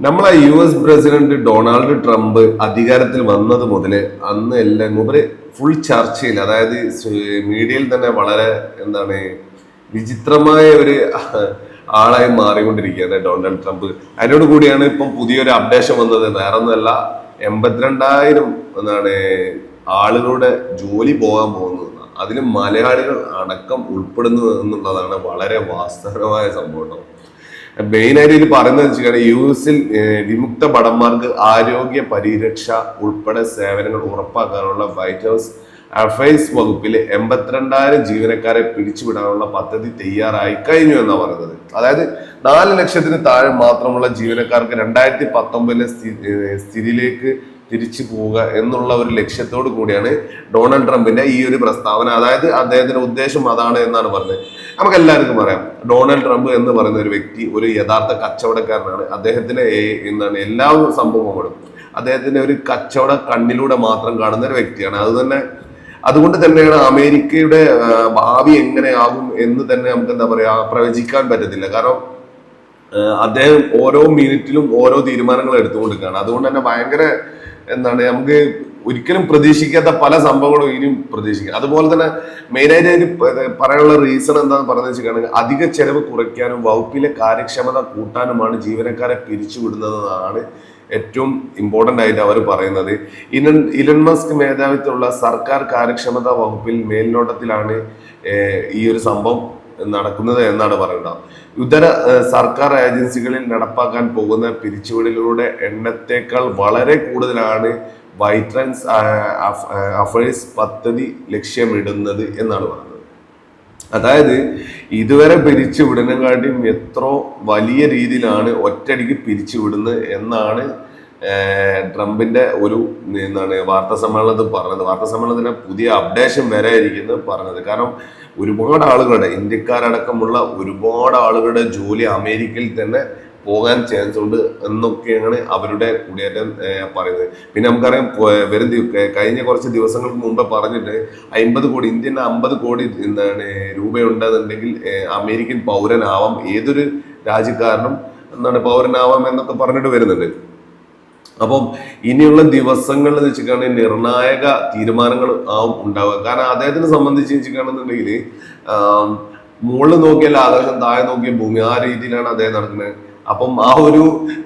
നമ്മളെ U S president Donald Trump അധികാരത്തിൽ വന്നത് മുതൽ അന്ന് എല്ലാം മൂപ്പര് ഫുൾ ചർച്ചയിൽ അതായത് മീഡിയയിൽ തന്നെ വളരെ എന്താണ് വിചിത്രമായ ഒരു ആളായി മാറിക്കൊണ്ടിരിക്കുകയാണ് ഡൊണാൾഡ് ട്രംപ് അതിനോട് കൂടിയാണ് ഇപ്പം പുതിയൊരു അപ്ഡേഷൻ വന്നത്. വേറെ ഒന്നുമല്ല എൺപത്തിരണ്ടായിരം എന്താണ് ആളുകളുടെ ജോലി പോകാൻ പോകുന്നത്. അതിൽ മലയാളികൾ അടക്കം ഉൾപ്പെടുന്നു എന്നുള്ളതാണ് വളരെ വാസ്തവമായ സംഭവം ട്ടോ. മെയിൻ ആയിട്ട് ഇത് പറയുന്നത് വെച്ചാൽ യു എസിൽ വിമുക്ത ഭടന്മാർക്ക് ആരോഗ്യ പരിരക്ഷ ഉൾപ്പെടെ സേവനങ്ങൾ ഉറപ്പാക്കാനുള്ള വൈറ്റ് ഹൗസ് അഫയേഴ്സ് വകുപ്പിലെ എൺപത്തിരണ്ടായിരം ജീവനക്കാരെ പിരിച്ചുവിടാനുള്ള പദ്ധതി തയ്യാറായി കഴിഞ്ഞു എന്നാണ് പറയുന്നത് അതായത് നാല് ലക്ഷത്തിന് താഴെ മാത്രമുള്ള ജീവനക്കാർക്ക് രണ്ടായിരത്തി പത്തൊമ്പതിലെ സ്ഥി- സ്ഥിതിയിലേക്ക് തിരിച്ചു പോവുക എന്നുള്ള ഒരു ലക്ഷ്യത്തോടു കൂടിയാണ് ഡൊണാൾഡ് ട്രംപിന്റെ ഈ ഒരു പ്രസ്താവന. അതായത് അദ്ദേഹത്തിന്റെ ഉദ്ദേശം അതാണ് എന്നാണ് പറഞ്ഞത്. നമുക്ക് എല്ലാവർക്കും പറയാം ഡൊണാൾഡ് ട്രംപ് എന്ന് പറയുന്ന ഒരു വ്യക്തി ഒരു യഥാർത്ഥ കച്ചവടക്കാരനാണ്. അദ്ദേഹത്തിന് എന്താണ് എല്ലാ സംഭവങ്ങളും അദ്ദേഹത്തിന്റെ ഒരു കച്ചവട കണ്ണിലൂടെ മാത്രം കാണുന്ന ഒരു വ്യക്തിയാണ്. അത് തന്നെ അതുകൊണ്ട് തന്നെയാണ് അമേരിക്കയുടെ ഭാവി എങ്ങനെയാകും എന്ന് തന്നെ നമുക്ക് എന്താ പറയാ പ്രവചിക്കാൻ പറ്റത്തില്ല. കാരണം അദ്ദേഹം ഓരോ മിനിറ്റിലും ഓരോ തീരുമാനങ്ങൾ എടുത്തുകൊണ്ടിരിക്കുകയാണ്. അതുകൊണ്ട് തന്നെ ഭയങ്കര എന്താണ് നമുക്ക് ഒരിക്കലും പ്രതീക്ഷിക്കാത്ത പല സംഭവങ്ങളും ഇനിയും പ്രതീക്ഷിക്കാം. അതുപോലെ തന്നെ മെയിനായിട്ട് അതിന് പറയാനുള്ള റീസൺ എന്താണെന്ന് പറഞ്ഞു വെച്ചിട്ടുണ്ടെങ്കിൽ അധിക ചെലവ് കുറയ്ക്കാനും വകുപ്പിലെ കാര്യക്ഷമത കൂട്ടാനുമാണ് ജീവനക്കാരെ പിരിച്ചുവിടുന്നതെന്നാണ് ഏറ്റവും ഇമ്പോർട്ടന്റ് ആയിട്ട് അവർ പറയുന്നത്. ഇലൻ ഇലൻ മസ്ക് മേധാവിത്വമുള്ള സർക്കാർ കാര്യക്ഷമത വകുപ്പിൽ മേൽനോട്ടത്തിലാണ് ഈ ഒരു സംഭവം നടക്കുന്നത് എന്നാണ് പറയുന്നത്. ഇതര സർക്കാർ ഏജൻസികളിൽ നടപ്പാക്കാൻ പോകുന്ന പിരിച്ചുവിടലുകളുടെ എണ്ണത്തേക്കാൾ വളരെ കൂടുതലാണ് വൈറ്റ്രൻസ് അഫയേഴ്സ് പദ്ധതി ലക്ഷ്യമിടുന്നത് എന്നാണ് പറയുന്നത്. അതായത് ഇതുവരെ പിരിച്ചു വിടുന്നതിനെക്കാട്ടിയും എത്ര വലിയ രീതിയിലാണ് ഒറ്റയടിക്ക് പിരിച്ചു വിടുന്നത് എന്നാണ് ട്രംപിന്റെ ഒരു എന്താണ് വാർത്താ സമ്മേളനത്തിൽ പറഞ്ഞത്. വാർത്താ സമ്മേളനത്തിന് പുതിയ അപ്ഡേഷൻ വരെ ആയിരിക്കുന്നു പറഞ്ഞത്. കാരണം ഒരുപാട് ആളുകളുടെ ഇന്ത്യക്കാരടക്കമുള്ള ഒരുപാട് ആളുകളുടെ ജോലി അമേരിക്കയിൽ തന്നെ പോകാൻ ചാൻസ് ഉണ്ട് എന്നൊക്കെയാണ് അവരുടെ കുടിയേറ്റം പറയുന്നത്. പിന്നെ നമുക്കറിയാം വരും കഴിഞ്ഞ കുറച്ച് ദിവസങ്ങൾക്ക് മുമ്പ് പറഞ്ഞിട്ട് അമ്പത് കോടി ഇന്ത്യൻ അമ്പത് കോടി എന്താണ് രൂപയുണ്ടെന്നുണ്ടെങ്കിൽ അമേരിക്കൻ പൗരനാവാം. ഏതൊരു രാജ്യക്കാരനും എന്താണ് പൗരനാവാം എന്നൊക്കെ പറഞ്ഞിട്ട് വരുന്നുണ്ട്. അപ്പം ഇനിയുള്ള ദിവസങ്ങളിൽ വെച്ചിട്ടാണ് നിർണായക തീരുമാനങ്ങൾ ആവും ഉണ്ടാവുക. കാരണം അദ്ദേഹത്തിനെ സംബന്ധിച്ച് വെച്ചിട്ടാണെന്നുണ്ടെങ്കിൽ മുകളിൽ നോക്കിയാൽ ആകാശം താഴെ നോക്കിയ ഭൂമി ആ രീതിയിലാണ് അദ്ദേഹം നടക്കുന്നത്. അപ്പം ആ ഒരു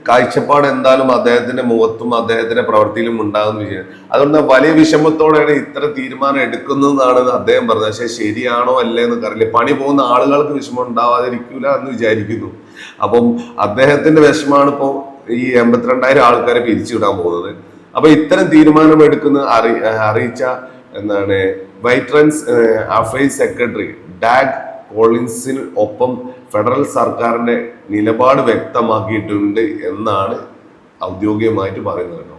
കാഴ്ചപ്പാട് എന്തായാലും അദ്ദേഹത്തിന്റെ മുഖത്തും അദ്ദേഹത്തിന്റെ പ്രവൃത്തിയിലും ഉണ്ടാകുന്ന വിഷയം. അതുകൊണ്ട് വലിയ വിഷമത്തോടെയാണ് ഇത്ര തീരുമാനം എടുക്കുന്നതെന്നാണ് അദ്ദേഹം പറഞ്ഞത്. പക്ഷെ ശരിയാണോ അല്ലേ എന്ന് പണി പോകുന്ന ആളുകൾക്ക് വിഷമം ഉണ്ടാവാതിരിക്കൂല എന്ന് വിചാരിക്കുന്നു. അപ്പം അദ്ദേഹത്തിന്റെ വിഷമാണ് ഇപ്പോൾ ഈ എൺപത്തിരണ്ടായിരം ആൾക്കാരെ പിരിച്ചുവിടാൻ പോകുന്നത്. അപ്പൊ ഇത്തരം തീരുമാനം എടുക്കുന്ന അറി അറിയിച്ച എന്താണ് വൈറ്റ്രൻസ് അഫയേഴ്സ് സെക്രട്ടറി ഡാഗ് കോളിൻസിന് ഒപ്പം ഫെഡറൽ സർക്കാരിന്റെ നിലപാട് വ്യക്തമാക്കിയിട്ടുണ്ട് എന്നാണ് ഔദ്യോഗികമായിട്ട് പറയുന്നത് കേട്ടോ.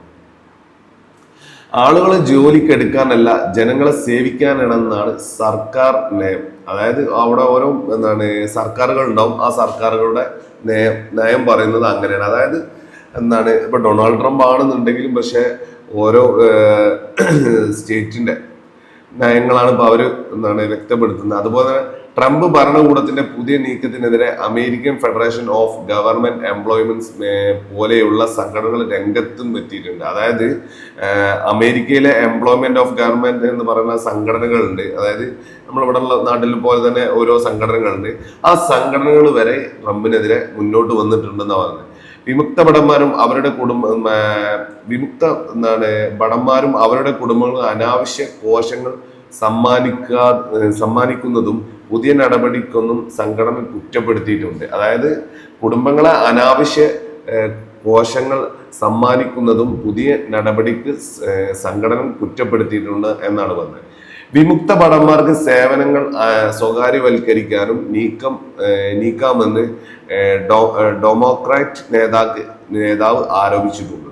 ആളുകളെ ജോലിക്ക് എടുക്കാനല്ല ജനങ്ങളെ സേവിക്കാനാണെന്നാണ് സർക്കാർ നയം അതായത് അവിടെ ഓരോ എന്താണ് സർക്കാരുകൾ ഉണ്ടാവും ആ സർക്കാരുകളുടെ നയം നയം പറയുന്നത് അങ്ങനെയാണ്. അതായത് എന്താണ് ഇപ്പൊ ഡൊണാൾഡ് ട്രംപ് ആണെന്നുണ്ടെങ്കിലും പക്ഷെ ഓരോ സ്റ്റേറ്റിന്റെ നയങ്ങളാണ് ഇപ്പൊ അവർ എന്താണ് വ്യക്തപ്പെടുത്തുന്നത്. അതുപോലെ ട്രംപ് ഭരണകൂടത്തിന്റെ പുതിയ നീക്കത്തിനെതിരെ American federation of government employments പോലെയുള്ള സംഘടനകൾ രംഗത്തും എത്തിയിട്ടുണ്ട്. അതായത് അമേരിക്കയിലെ എംപ്ലോയ്മെന്റ് ഓഫ് ഗവൺമെന്റ് എന്ന് പറയുന്ന സംഘടനകളുണ്ട്. അതായത് നമ്മളിവിടെ ഉള്ള നാട്ടിൽ പോലെ തന്നെ ഓരോ സംഘടനകളുണ്ട്. ആ സംഘടനകൾ വരെ ട്രംപിനെതിരെ മുന്നോട്ട് വന്നിട്ടുണ്ടെന്നാണ് പറഞ്ഞത്. വിമുക്ത ഭടന്മാരും അവരുടെ കുടുംബ വിമുക്ത എന്താണ് ഭടന്മാരും അവരുടെ കുടുംബങ്ങളും അനാവശ്യ കോശങ്ങൾ സമ്മാനിക്കാ സമ്മാനിക്കുന്നതും പുതിയ നടപടിക്കൊന്നും സംഘടന കുറ്റപ്പെടുത്തിയിട്ടുണ്ട്. അതായത് കുടുംബങ്ങളെ അനാവശ്യ കോശങ്ങൾ സമ്മാനിക്കുന്നതും പുതിയ നടപടിക്ക് സംഘടന കുറ്റപ്പെടുത്തിയിട്ടുണ്ട് എന്നാണ് പറഞ്ഞത്. വിമുക്ത ഭടന്മാർക്ക് സേവനങ്ങൾ സ്വകാര്യവൽക്കരിക്കാനും നീക്കം നീക്കാമെന്ന് ഡെമോക്രാറ്റ് നേതാക്ക് നേതാവ് ആരോപിച്ചിട്ടുണ്ട്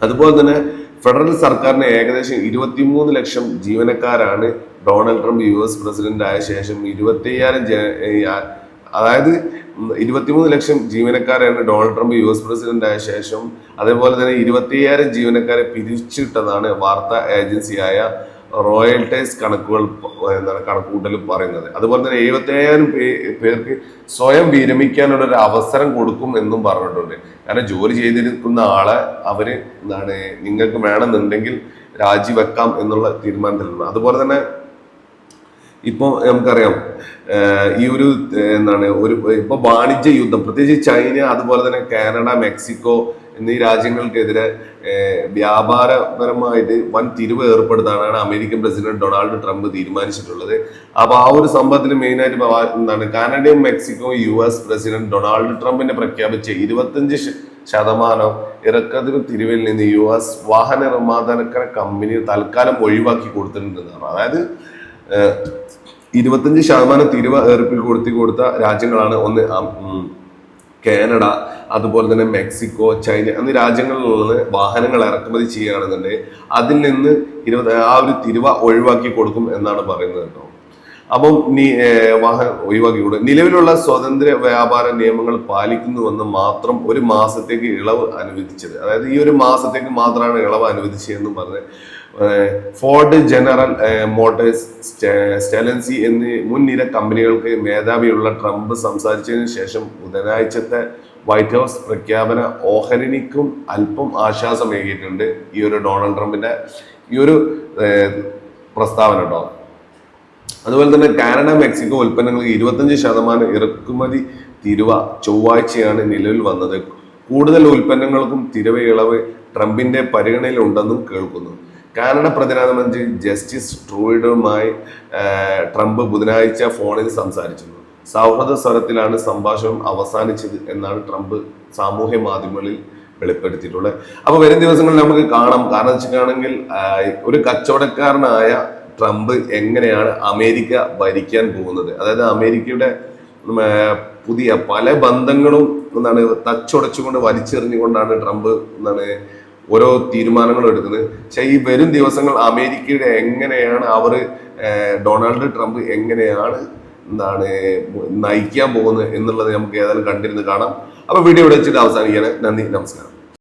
അതുപോലെ തന്നെ ഫെഡറൽ സർക്കാരിന് ഏകദേശം ഇരുപത്തിമൂന്ന് ലക്ഷം ജീവനക്കാരാണ് Donald Trump U S president ആയ ശേഷം ഇരുപത്തിയ്യായിരം അതായത് ഇരുപത്തിമൂന്ന് ലക്ഷം ജീവനക്കാരാണ് Donald Trump U S president ആയ ശേഷം അതേപോലെ തന്നെ ഇരുപത്തിയ്യായിരം ജീവനക്കാരെ പിരിച്ചിട്ടതാണ് വാർത്താ ഏജൻസിയായ റോയൽറ്റൈസ് കണക്കുകൾ എന്താണ് കണക്കുകൂട്ടൽ പറയുന്നത്. അതുപോലെ തന്നെ എഴുപത്തേഴായിരം പേർക്ക് സ്വയം വിരമിക്കാനുള്ള ഒരു അവസരം കൊടുക്കും എന്നും പറഞ്ഞിട്ടുണ്ട്. കാരണം ജോലി ചെയ്തിരിക്കുന്ന ആളെ അവർ എന്താണ് നിങ്ങൾക്ക് വേണമെന്നുണ്ടെങ്കിൽ രാജിവെക്കാം എന്നുള്ള തീരുമാനത്തിലുണ്ട്. അതുപോലെ തന്നെ ഇപ്പോൾ നമുക്കറിയാം ഈ ഒരു എന്താണ് ഒരു ഇപ്പോൾ വാണിജ്യ യുദ്ധം പ്രത്യേകിച്ച് ചൈന അതുപോലെ തന്നെ കാനഡ മെക്സിക്കോ എന്നീ രാജ്യങ്ങൾക്കെതിരെ വ്യാപാരപരമായിട്ട് വൻ തിരിവ് ഏർപ്പെടുത്താനാണ് അമേരിക്കൻ പ്രസിഡന്റ് ഡൊണാൾഡ് ട്രംപ് തീരുമാനിച്ചിട്ടുള്ളത്. അപ്പൊ ആ ഒരു സംഭവത്തിൽ മെയിൻ ആയിട്ട് എന്താണ് കാനഡയും Mexico U S president Donald ട്രംപിനെ പ്രഖ്യാപിച്ച ഇരുപത്തഞ്ച് ശതമാനം ഇറക്കത്തിന് തിരിവിൽ നിന്ന് യു എസ് വാഹന നിർമ്മാതാക്ക കമ്പനി തൽക്കാലം ഒഴിവാക്കി കൊടുത്തിട്ടുണ്ടെന്നാണ് അതായത് ഇരുപത്തഞ്ച് ശതമാനം തിരിവ് ഏർപ്പിൽ കൊടുത്തി കൊടുത്ത രാജ്യങ്ങളാണ് ഒന്ന് കാനഡ അതുപോലെ തന്നെ മെക്സിക്കോ ചൈന എന്നീ രാജ്യങ്ങളിൽ നിന്ന് വാഹനങ്ങൾ ഇറക്കുമതി ചെയ്യുകയാണെന്നുണ്ടെങ്കിൽ അതിൽ നിന്ന് ഇരുപത് ആ ഒരു തിരുവ ഒഴിവാക്കി കൊടുക്കും എന്നാണ് പറയുന്നത് കേട്ടോ. അപ്പം നീ വാഹനം കൊടുക്കും. നിലവിലുള്ള സ്വതന്ത്ര വ്യാപാര നിയമങ്ങൾ പാലിക്കുന്നുവെന്ന് മാത്രം ഒരു മാസത്തേക്ക് ഇളവ് അനുവദിച്ചത്. അതായത് ഈ ഒരു മാസത്തേക്ക് മാത്രമാണ് ഇളവ് അനുവദിച്ചതെന്നും പറഞ്ഞ് ഫോർഡ് ജനറൽ മോട്ടേഴ്സ് മോട്ടോഴ്സ് സ്റ്റെ- സ്റ്റെലൻസി എന്നീ മുൻനിര കമ്പനികൾക്ക് മേധാവിയുള്ള ട്രംപ് സംസാരിച്ചതിന് ശേഷം ബുധനാഴ്ചത്തെ വൈറ്റ് ഹൗസ് പ്രഖ്യാപന ഓഹരിനിക്കും അല്പം ആശ്വാസമേകിയിട്ടുണ്ട്. ഈ ഒരു ഡൊണാൾഡ് ട്രംപിന്റെ ഈ ഒരു പ്രസ്താവന കേട്ടോ. അതുപോലെ തന്നെ കാനഡ മെക്സിക്കോ ഉൽപ്പന്നങ്ങൾക്ക് ഇരുപത്തഞ്ച് ശതമാനം ഇറക്കുമതി തിരുവ ചൊവ്വാഴ്ചയാണ് നിലവിൽ വന്നത്. കൂടുതൽ ഉൽപ്പന്നങ്ങൾക്കും തിരുവ ഇളവ് ട്രംപിന്റെ പരിഗണനയിലുണ്ടെന്നും കേൾക്കുന്നു. കാനഡ പ്രതിരോധമന്ത്രി ജസ്റ്റിസ് ട്രൂയിഡുമായി ട്രംപ് ബുധനാഴ്ച ഫോണിൽ സംസാരിച്ചിരുന്നു. സൗഹൃദ സ്വരത്തിലാണ് സംഭാഷണം അവസാനിച്ചത് എന്നാണ് ട്രംപ് സാമൂഹ്യ മാധ്യമങ്ങളിൽ വെളിപ്പെടുത്തിയിട്ടുള്ളത്. അപ്പോൾ വരും ദിവസങ്ങളിൽ നമുക്ക് കാണാം. കാരണം വെച്ചിട്ടാണെങ്കിൽ ഒരു കച്ചവടക്കാരനായ ട്രംപ് എങ്ങനെയാണ് അമേരിക്ക ഭരിക്കാൻ പോകുന്നത്? അതായത് അമേരിക്കയുടെ പുതിയ പല ബന്ധങ്ങളും എന്താണ് തച്ചുടച്ചുകൊണ്ട് വലിച്ചെറിഞ്ഞുകൊണ്ടാണ് ട്രംപ് എന്താണ് ഓരോ തീരുമാനങ്ങളും എടുക്കുന്നത് പക്ഷേ ഈ വരും ദിവസങ്ങൾ അമേരിക്കയുടെ എങ്ങനെയാണ് അവർ ഡൊണാൾഡ് ട്രംപ് എങ്ങനെയാണ് എന്താണ് നയിക്കാൻ പോകുന്നത് എന്നുള്ളത് നമുക്ക് ഏതായാലും കണ്ടിരുന്ന് കാണാം. അപ്പോൾ വീഡിയോ ഇവിടെ വെച്ചിട്ട് അവസാനിക്കുകയാണ്. നന്ദി നമസ്കാരം.